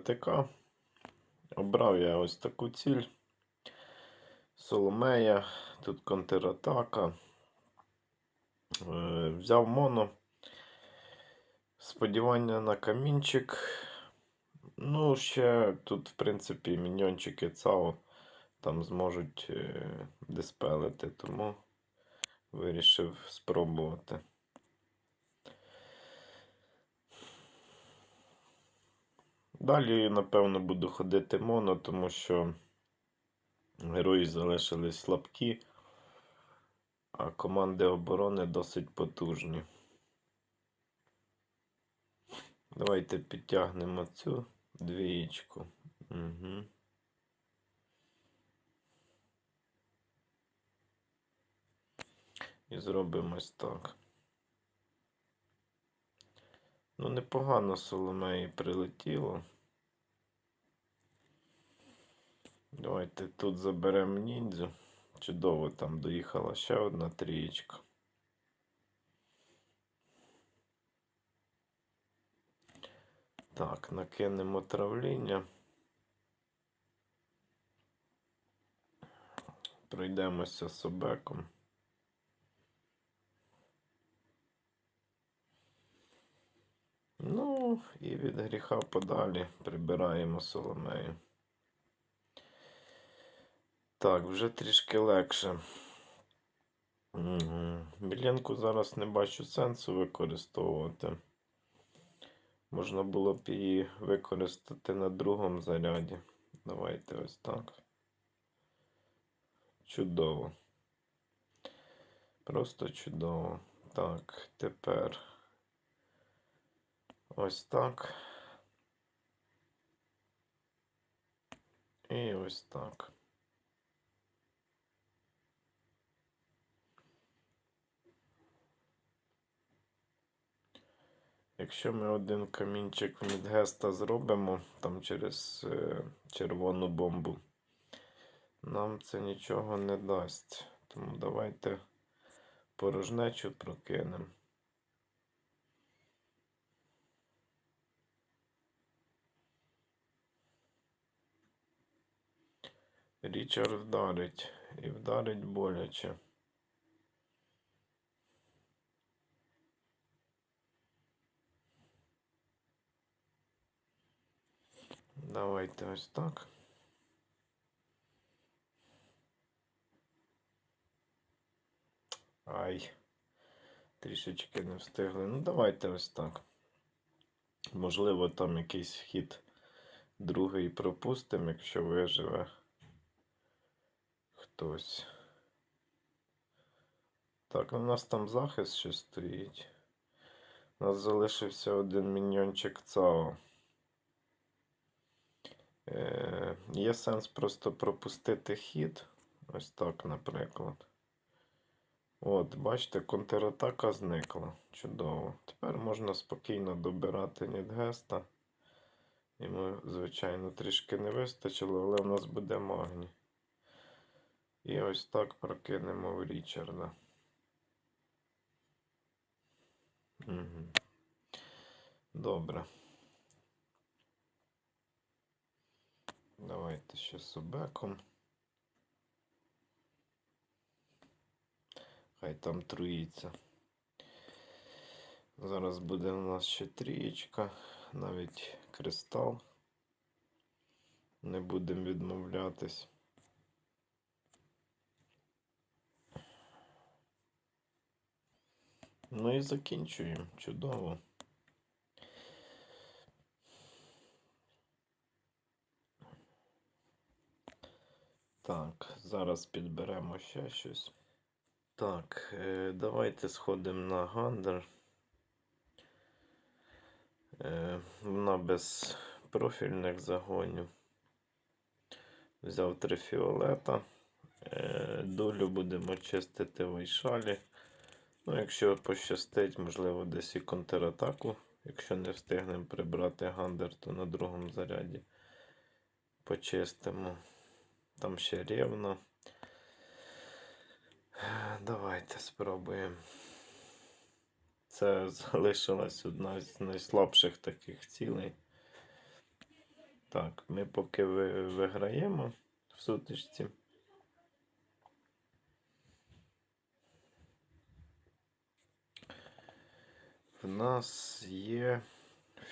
ВТК. Обрав я ось таку ціль. Соломея, тут контратака. Е, Взяв моно. Сподівання на камінчик. Ну, ще тут, в принципі, міньйончики ЦАО там зможуть е, диспелити, тому вирішив спробувати. Далі, напевно, буду ходити моно, тому що герої залишились слабкі, а команди оборони досить потужні. Давайте підтягнемо цю двієчку. Угу. І зробимо ось так. Ну, непогано Соломеї прилетіло. Давайте тут заберемо ніндзю. Чудово там доїхала ще одна трієчка. Так, накинемо травління. Пройдемося собеком. Ну, і від гріха подалі прибираємо соломею. Так, вже трішки легше. Білянку зараз не бачу сенсу використовувати. Можна було б її використати на другому заряді. Давайте ось так. Чудово. Просто чудово. Так, тепер ось так. І ось так. Якщо ми один камінчик від геста зробимо там через е, червону бомбу, нам це нічого не дасть. Тому давайте порожнечу прокинемо. Річард вдарить і вдарить боляче. Давайте ось так. Ай, трішечки не встигли. Ну, давайте ось так. Можливо, там якийсь вхід другий пропустимо, якщо виживе хтось. Так, у нас там захист ще стоїть. У нас залишився один міньйончик ЦАО. Е, Є сенс просто пропустити хід. Ось так, наприклад. От, бачите, контратака зникла. Чудово. Тепер можна спокійно добирати Нідгеста. Йому, звичайно, трішки не вистачило, але в нас буде магній. І ось так прокинемо в Річарда. Угу. Добре. Давайте ще собеком. Хай там труїться. Зараз буде у нас ще трієчка, навіть кристал. Не будемо відмовлятись. Ну і закінчуємо. Чудово. Так, зараз підберемо ще щось. Так, е, давайте сходимо на гандер. Е, вона без профільних загонів. Взяв три фіолета. Е, долю будемо чистити в Айшалі. Ну, якщо пощастить, можливо, десь і контратаку. Якщо не встигнемо прибрати гандер, то на другому заряді почистимо. Там ще рівно. Давайте спробуємо. Це залишилась одна з найслабших таких цілей. Так, ми поки виграємо в сутичці. В нас є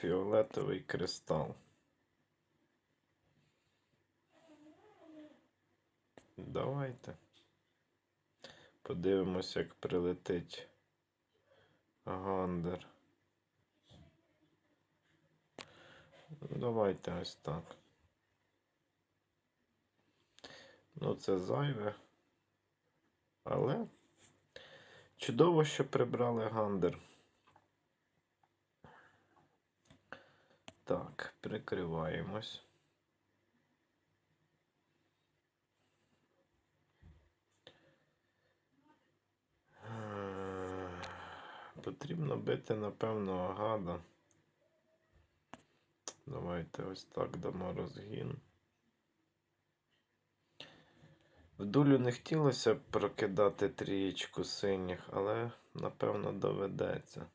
фіолетовий кристал. Давайте. Подивимось, як прилетить Гандер. Давайте ось так. Ну, це зайве. Але чудово, що прибрали Гандер. Так, прикриваємось. Е, Потрібно бити, напевно, агада. Давайте ось так дамо розгін. В дулю не хотілося прокидати трієчку синіх, але напевно доведеться.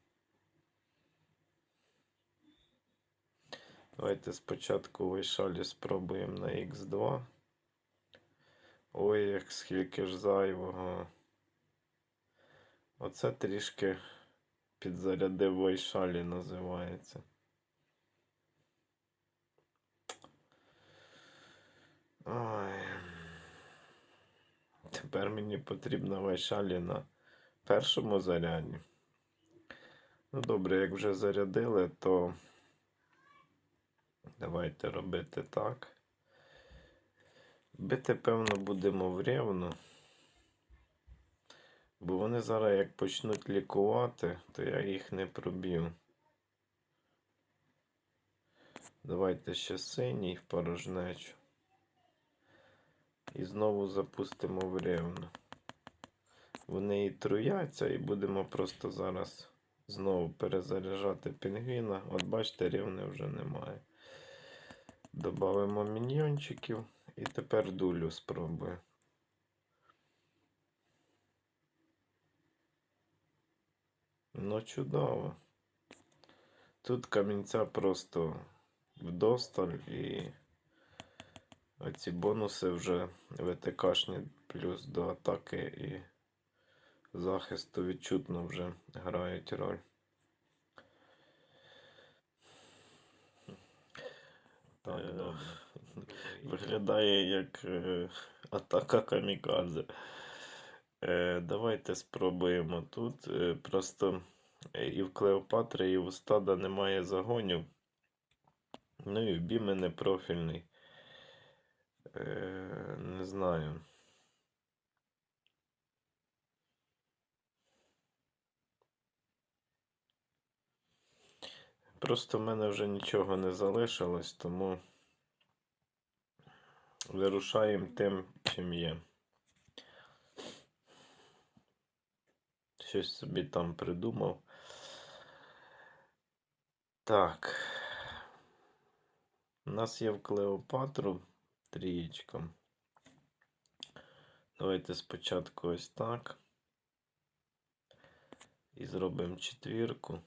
Давайте спочатку вийшалі спробуємо на Х2. Ой, як скільки ж зайвого. Оце трішки підзарядив вайшалі називається. Ой. Тепер мені потрібна вайшалі на першому заряді. Ну добре, як вже зарядили, то давайте робити так. Бити, певно, будемо в рівну. Бо вони зараз як почнуть лікувати, то я їх не проб'ю. Давайте ще синій в порожнечу. І знову запустимо в рівну. Вони і труяться, і будемо просто зараз знову перезаряджати пінгвіна. От бачите, рівни вже немає. Добавимо міньйончиків і тепер дулю спробую. Ну, чудово. Тут камінця просто вдосталь і оці бонуси вже ВТКшні плюс до атаки і захисту відчутно вже грають роль. Так, Е, добре. Виглядає як е, атака камікадзе. Е, давайте спробуємо тут. Просто і в Клеопатри, і в стада немає загонів. Ну і в Біми не профільний. Не знаю. Просто в мене вже нічого не залишилось, тому вирушаємо тим, чим є. Щось собі там придумав. Так. У нас є в Клеопатру трієчка. Давайте спочатку ось так. І зробимо четвірку.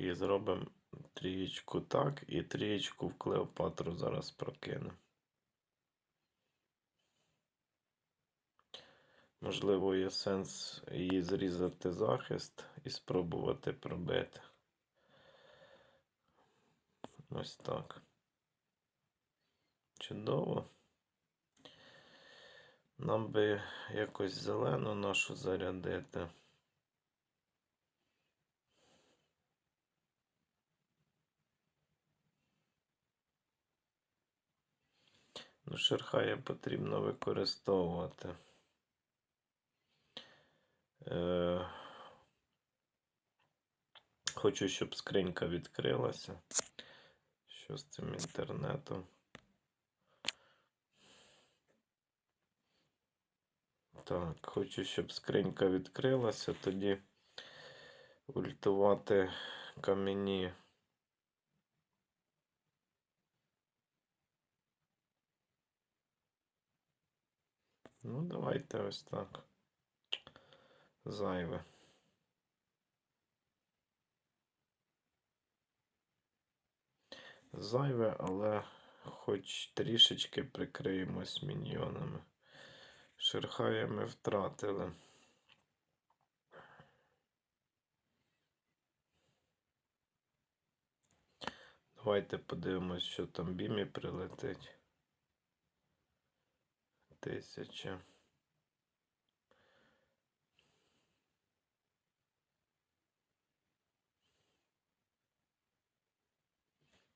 І зробимо трієчку так, і трієчку в Клеопатру зараз прокинемо. Можливо, є сенс її зрізати захист і спробувати пробити. Ось так. Чудово. Нам би якось зелену нашу зарядити. Ну, шерхая потрібно використовувати. Е, Хочу, щоб скринька відкрилася. Що з цим інтернетом? Так, хочу, щоб скринька відкрилася, тоді ультувати камені. Ну, давайте ось так. Зайве. Зайве, але хоч трішечки прикриємось міньйонами. Шерхая ми втратили. Давайте подивимось, що там бімі прилетить. Тисяча.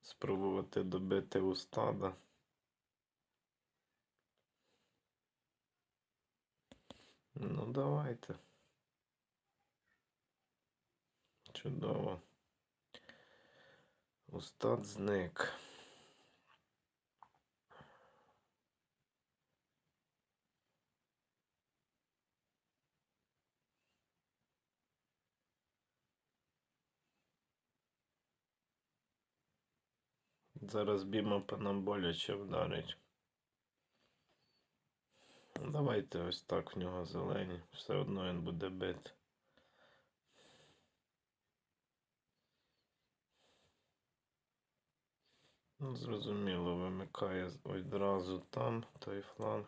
Спробувати добити у стада. Ну, давайте. Чудово. Устат зник. Зараз біма по нам боляче вдарить. Давайте ось так в нього зелені. Все одно він буде бити. Ну, зрозуміло, вимикає одразу там той фланг.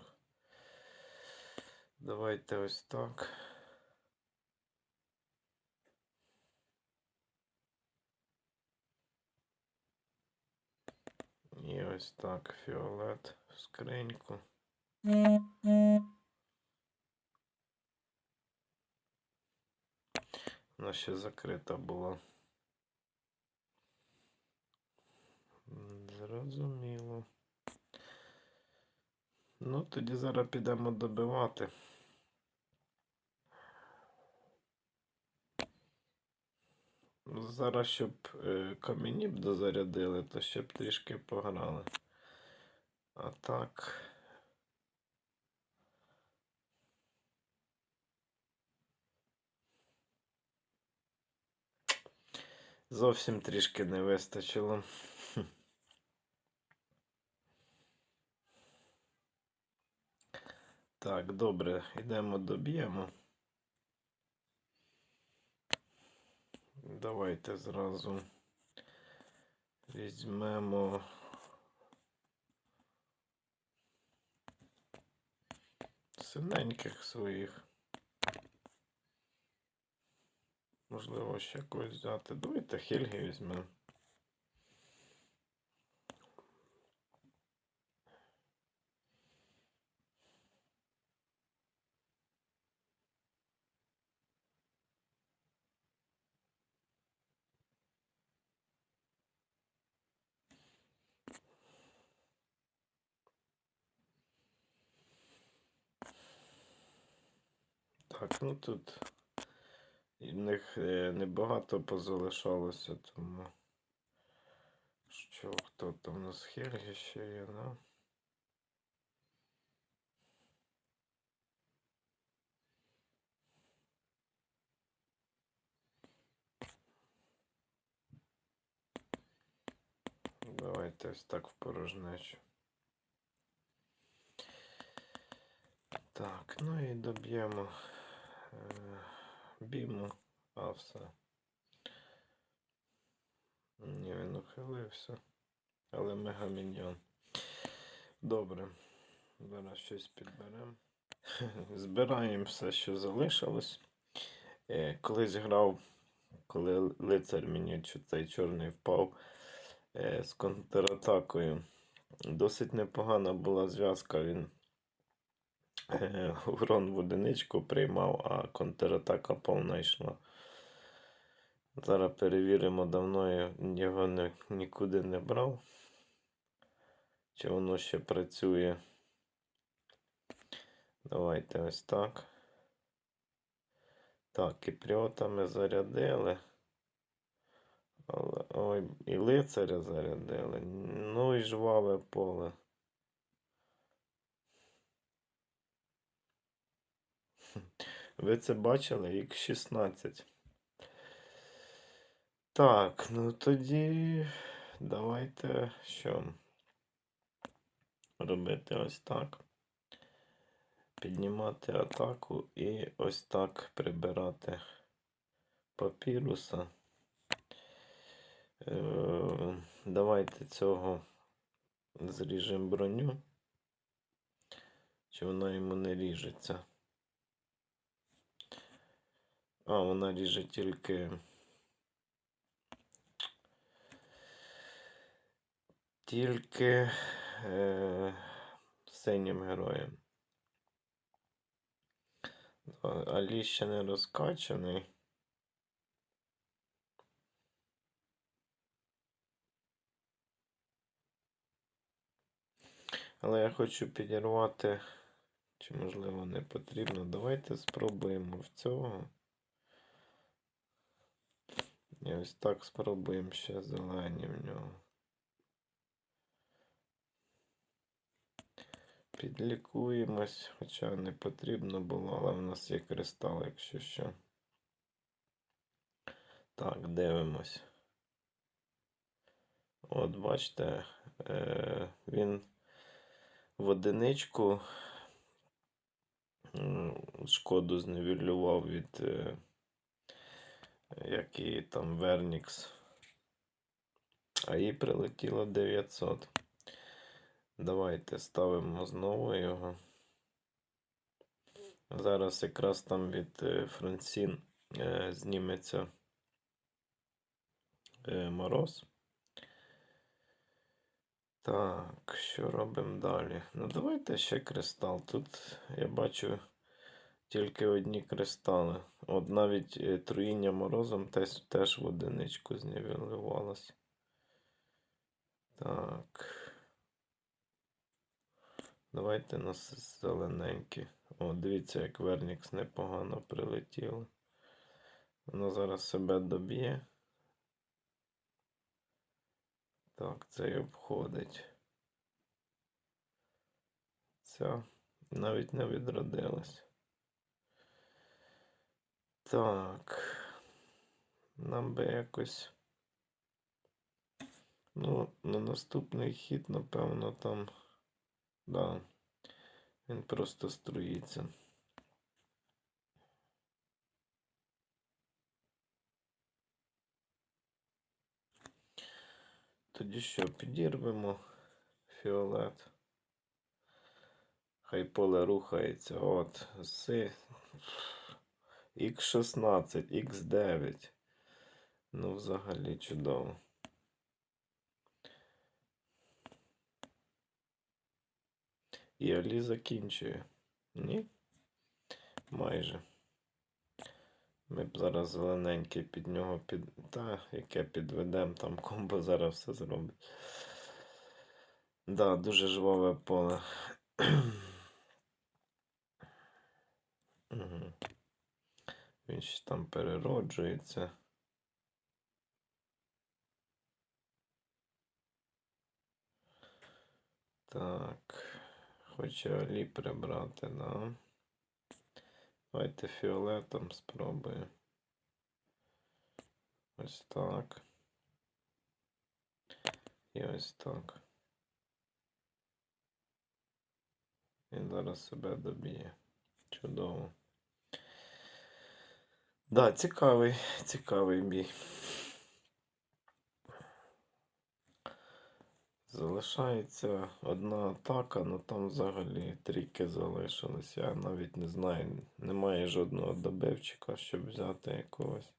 Давайте ось так. І ось так фіолет в скриньку. Вона ще закрита була. Зрозуміло. Ну, тоді зараз підемо добивати. Зараз, щоб е, камені б дозарядили, то ще б трішки пограли. А так. Зовсім трішки не вистачило. Так, добре, йдемо доб'ємо. Давайте зразу візьмемо. Синеньких своїх. Можливо, ще когось взяти. Давайте Хельги візьмемо. Так, ну тут в них е, небагато позалишалося, тому що хто там у нас ще є, да? Давайте ось так в порожнечу. Так, ну і доб'ємо біму, а все. Ні, він ухилився. Але мегаміньйон. Добре. Зараз щось підберемо. Збираємо все, що залишилось. Е, колись грав, коли лицар мені цей чорний впав е, з контратакою. Досить непогана була зв'язка. Він е, урон в одиничку приймав, а контратака повна йшла. Зараз перевіримо, давно я його нікуди не брав. Чи воно ще працює. Давайте ось так. Так, кіпріота ми зарядили. Але, ой, і лицаря зарядили. Ну і жваве поле. Ви це бачили? Їх 16. Так, ну тоді давайте що робити ось так. піднімати атаку і ось так прибирати папіруса. Е, Давайте цього зріжемо броню. Чи вона йому не ріжеться? А, вона ріже тільки. Тільки е, синім героєм. Алі ще не розкачаний. Але я хочу підірвати, чи можливо не потрібно. Давайте спробуємо в цього. І ось так спробуємо ще зелені в нього. Підлікуємось, хоча не потрібно було, але в нас є кристал, якщо що. Так, дивимось. От, бачите, е, він в одиничку шкоду зневелював від е, як її там Вернікс. А їй прилетіло 900. Давайте ставимо знову його. Зараз якраз там від е, Франсін е, зніметься е, мороз. Так, що робимо далі? Ну, давайте ще кристал. Тут я бачу тільки одні кристали. От навіть е, труїння морозом теж, теж в одиничку знівелювалось. Так. Давайте на зелененькі. О, дивіться, як Вернікс непогано прилетіло. Воно зараз себе доб'є. Так, цей обходить. Ця навіть не відродилась. Так. Нам би якось. Ну, на наступний хід, напевно, там. Да. Він просто струїться. Тоді що, підірвемо фіолет. Хай поле рухається. От. З Х16, Х9. Ну, взагалі чудово. І Алі закінчує. Ні? Майже. Ми б зараз зелененький під нього під. Та, яке підведемо, там комбо зараз все зробить. Да, дуже жваве поле. Угу. Він ще там перероджується. Так. Хоче Алі прибрати, да. Давайте фіолетом спробуємо. Ось так. І ось так. Він зараз себе доб'є. Чудово. Да, цікавий, цікавий бій. Залишається одна атака, але там взагалі трійки залишились. Я навіть не знаю, немає жодного добивчика, щоб взяти якогось.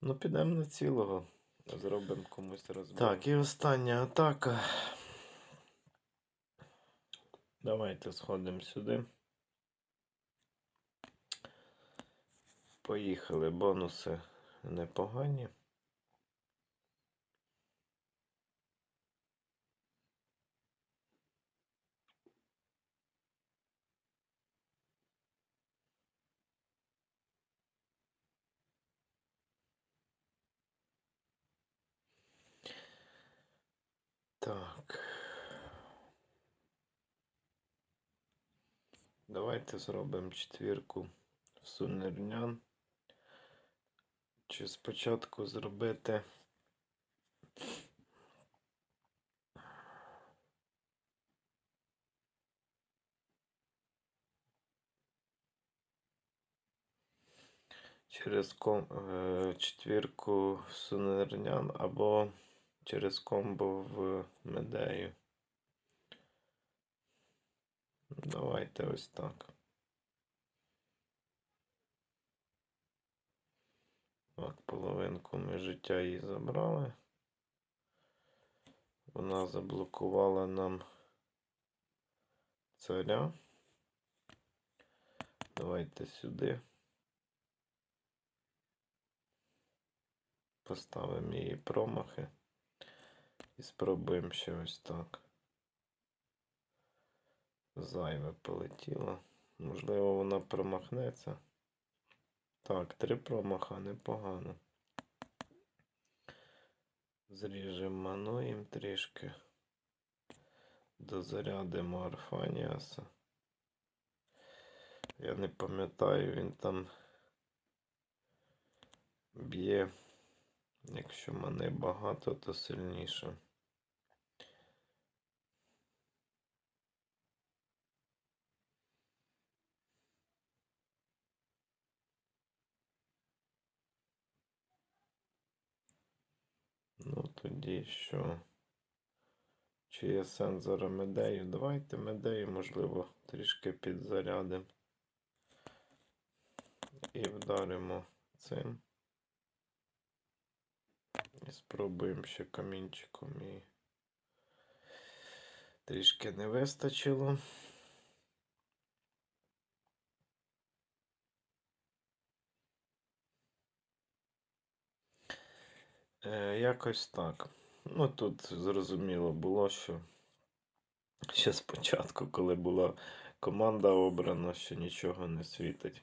Ну, підемо на цілого. Зробимо комусь розбір. Так, і остання атака. Давайте сходимо сюди. Поїхали, бонуси непогані. Так. Давайте зробимо четвірку сунернян. Чи спочатку зробити. Через ком... Е, четвірку сунернян або через комбо в медею. Давайте ось так. Так, половинку ми життя їй забрали. Вона заблокувала нам царя. Давайте сюди. Поставимо її промахи. І спробуємо ще ось так. Зайве полетіло. Можливо, вона промахнеться. Так, три промаха непогано. Зріжемо мануєм трішки. Дозарядимо Арфаніаса. Я не пам'ятаю, він там б'є. Якщо мани багато, то сильніше. Ну, тоді що? Чи є сенс зараз медею? Давайте медею, можливо, трішки підзарядимо. І вдаримо цим. І спробуємо ще камінчиком і трішки не вистачило. Якось так. Ну тут зрозуміло було, що ще спочатку, коли була команда обрана, що нічого не світить.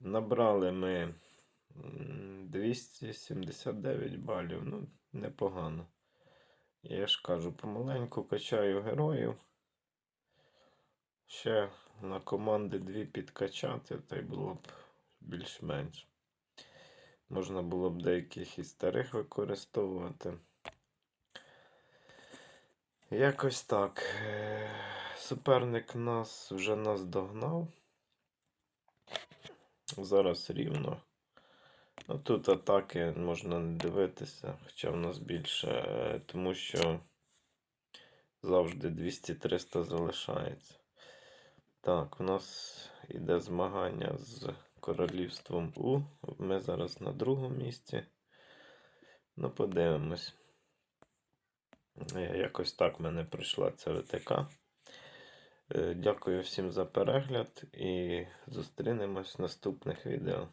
Набрали ми 279 балів. Ну, непогано. Я ж кажу, помаленьку качаю героїв. Ще на команди дві підкачати, та й було б більш-менш. Можна було б деяких із старих використовувати. Якось так. Е, Суперник нас вже нас догнав. Зараз рівно. Ну, тут атаки можна не дивитися, хоча в нас більше, е, тому що завжди 200-300 залишається. Так, у нас іде змагання з королівством У. Ми зараз на другому місці. Ну, подивимось. Е, Якось так в мене пройшла ця ВТК. Е, Дякую всім за перегляд і зустрінемось в наступних відео.